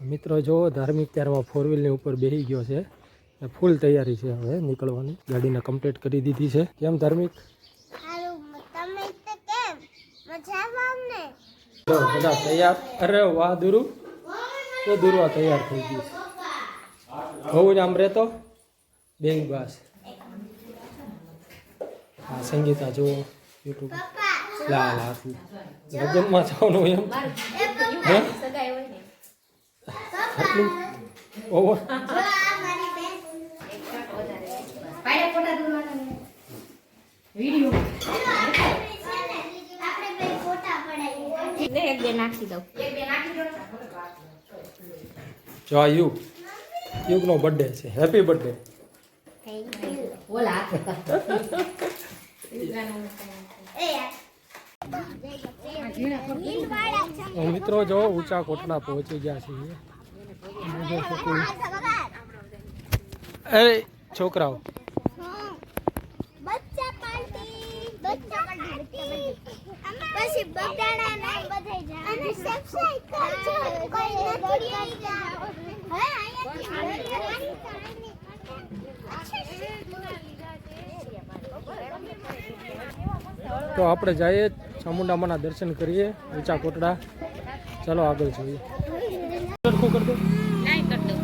મિત્રો જો ધાર્મિક ત્યારમાં ફોર વ્હીલની ઉપર બેસી ગયો છે. ફૂલ તૈયારી છે હવે નીકળવાની. ગાડીને કમ્પ્લીટ કરી દીધી છે. કેમ ધાર્મિક? બધા તૈયાર. અરે વાહ દુરુ. તો દુરવા તૈયાર થઈ ગયું બહુ જ આમ રહેતો. બે બસ. હા સંગીતા જુઓ યુટ્યુબ લા લા લગ્નમાં જવાનું એમ. હે? આટલું? ઓવર આપણે બે ફોટા પડાવીએ એક બે નાખી દઉં. જો આ યુગ. યુગનો બર્થડે છે. હેપી બર્થડે ઓલા મિત્રો જો ઊંચા કોટડા પહોંચી ગયા છીએ. અરે છોકરાઓ. બચ્ચા પાર્ટી બચ્ચા પાર્ટી પછી બગડાણા ના બધાય જા અને સબસ્ક્રાઇબ કરજો કોઈ નથી કરતા હે તો આપણે જઈએ ચામુંડામાના દર્શન કરીએ ઊંચા કોટડા. ચાલો આગળ જોઈએ. સરખું કરી દો. નાઈ કર દો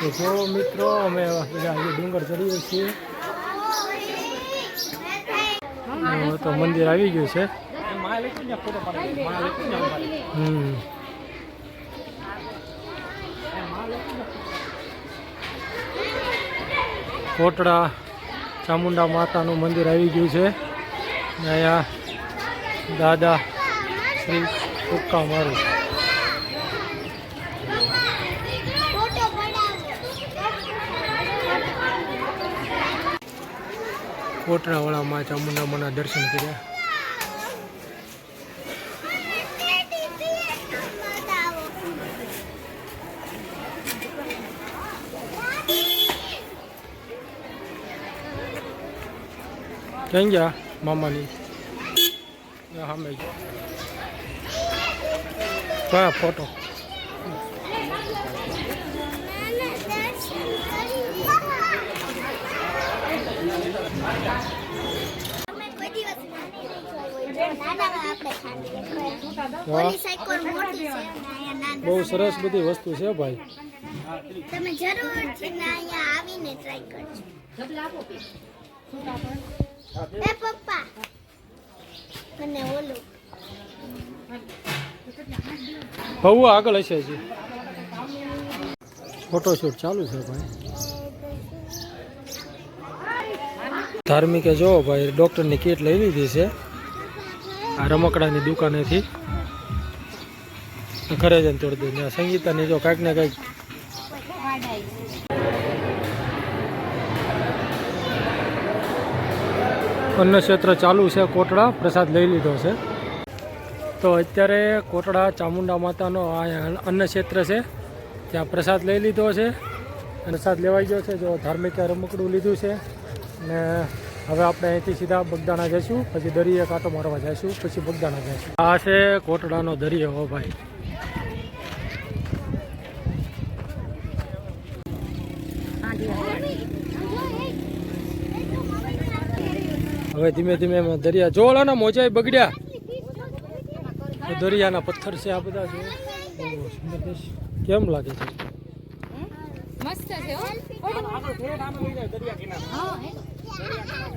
તો જો મિત્રો અમે આજે ડુંગર ચડીએ છીએ. તો મંદિર આવી ગયું છે. હમ. કોટડા ચામુંડા માતાનું મંદિર આવી ગયું છે. ને અહીંયા દાદા શ્રી ટૂંકા મારું. ફોટો ચામુંડા ચામુંડામાના દર્શન કર્યા. ક્યાં ગયા? મામાની સામે કયા ફોટો બહુ સરસ બધી વસ્તુ છે ભાઈ. તમે જરૂર આવીને ટ્રાય કરજો. એ પપ્પા. અને ઓલું. બહુ આગળ હશે હજી. ફોટોશૂટ ચાલુ છે ભાઈ. ધાર્મિકે જો ભાઈ, ડૉક્ટરની કીટ લઈ લીધી છે. આ રમકડાની દુકાનેથી. ઘરે જઈને તોડી દે સંગીતાની જો કાંઈક ને કાંઈક અન્ન ક્ષેત્ર ચાલુ છે કોટડા. પ્રસાદ લઈ લીધો છે. તો અત્યારે કોટડા ચામુંડા માતાનો આ અન્ન ક્ષેત્ર છે. ત્યાં પ્રસાદ લઈ લીધો છે. પ્રસાદ લેવાઈ ગયો છે. જો ધાર્મિક રમકડું લીધું છે. ને હવે આપણે અહીંથી સીધા બગદાણા જઈશું. પછી દરિયે કાંટો મારવા જઈશું. પછી બગદાણા જઈશું. આ છે કોટડાનો દરિયો ભાઈ. હવે ધીમે ધીમે એમાં દરિયા જો ને મોજા બગડ્યા દરિયાના પથ્થર છે આ બધા છે કેમ લાગે છે?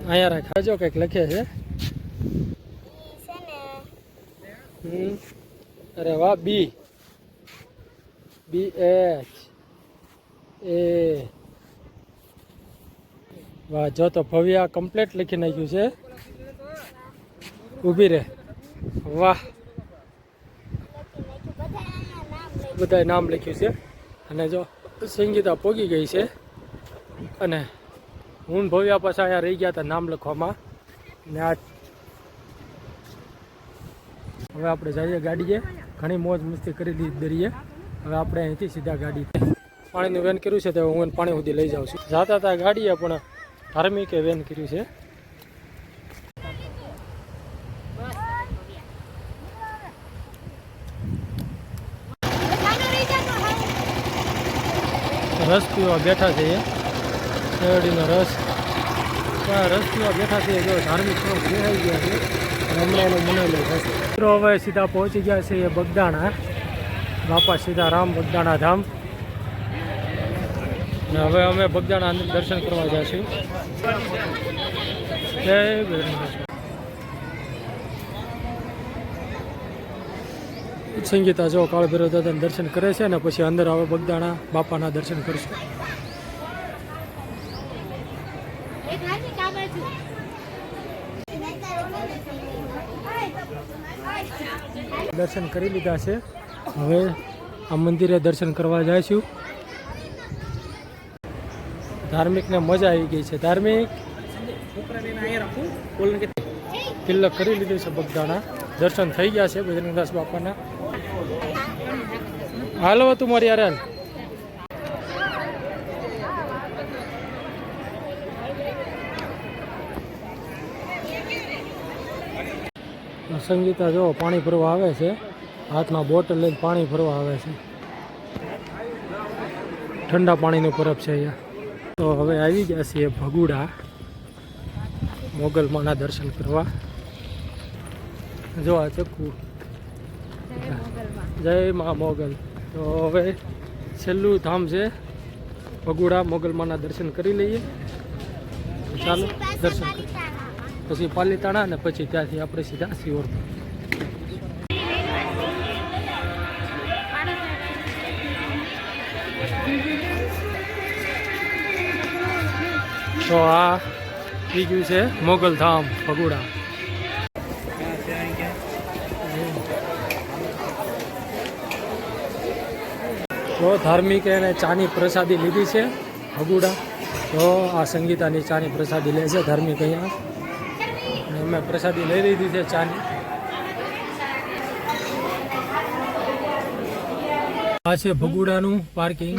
અહીંયા છે જો કંઈક લખે છે. અરે વાહ બી. B H. એ. વાહ, જો તો ભવ્ય કમ્પ્લીટ લખી નાખ્યું છે. ઊભી રહે. વાહ. બધાએ નામ લખ્યું છે. અને જો સંગીતા પોગી ગઈ છે. અને હું ભવ્યા પાછા અહીંયા રહી ગયા હતા નામ લખવામાં. ને આ હવે આપણે જઈએ ગાડીએ. ઘણી મોજ મસ્તી કરી દીધી દરિયે. હવે આપણે અહીંથી સીધા ગાડી પાણીનું વેન કર્યું છે તો હું પાણી સુધી લઈ જાઉં છું. જાતા હતા ગાડીએ, પણ ધાર્મિકે વેન કર્યું છે? રસ પીવા બેઠા છે શેરડીનો રસ. રસ પીવા બેઠા છે જો ધાર્મિક થોડોક દેખાઈ ગયા છે. હમણાં એનો મિત્રો, હવે સીધા પહોંચી ગયા છે એ બગદાણા. બાપા સીધા રામ બગદાણા ધામ. ને હવે અમે ભગદાણા અંદર દર્શન કરવા જઈશું જય. સંગીતા જો કાળ ભૈરવ દાદાના દર્શન કરે છે ને પછી અંદર હવે બગદાણા બાપાના દર્શન કરશું. દર્શન કરી લીધા છે. હવે આ મંદિરે દર્શન કરવા જઈશું ધાર્મિકને મજા આવી ગઈ છે. ધાર્મિક? તિલક કરી લીધું છે બગદાણા. દર્શન થઈ ગયા છે બજરંગદાસ બાપાના. હાલો તું મારી યાર સંગીતા જો પાણી ભરવા આવે છે. હાથમાં બોટલ લઈને પાણી ભરવા આવે છે. ઠંડા પાણીનું પરબ છે અહીંયા. તો હવે આવી ગયા છીએ ભગુડા મોગલમાના દર્શન કરવા. જો આ ચક્કુ. જય મા મોગલ. તો હવે છેલ્લું ધામ છે. ભગુડા મોગલમાના દર્શન કરી લઈએ. ચાલો દર્શન પછી પાલીતાણા અને પછી ત્યાંથી આપણે સીધા સિયોર તો આ બીજું છે મોગલધામ ફગુડા તો ધાર્મિકે એને ચાની પ્રસાદી લીધી છે ભગુડા, તો આ સંગીતાની ચાની પ્રસાદી લે છે ધાર્મિક અહીંયા. અને અમે પ્રસાદી લઈ લીધી છે ચાની. આ છે ભગુડાનું પાર્કિંગ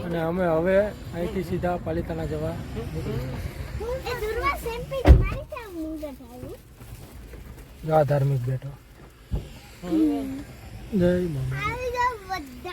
અને અમે હવે અહીંથી સીધા પાલિતાના જવા જો ધાર્મિક બેઠો. જય મમ્મી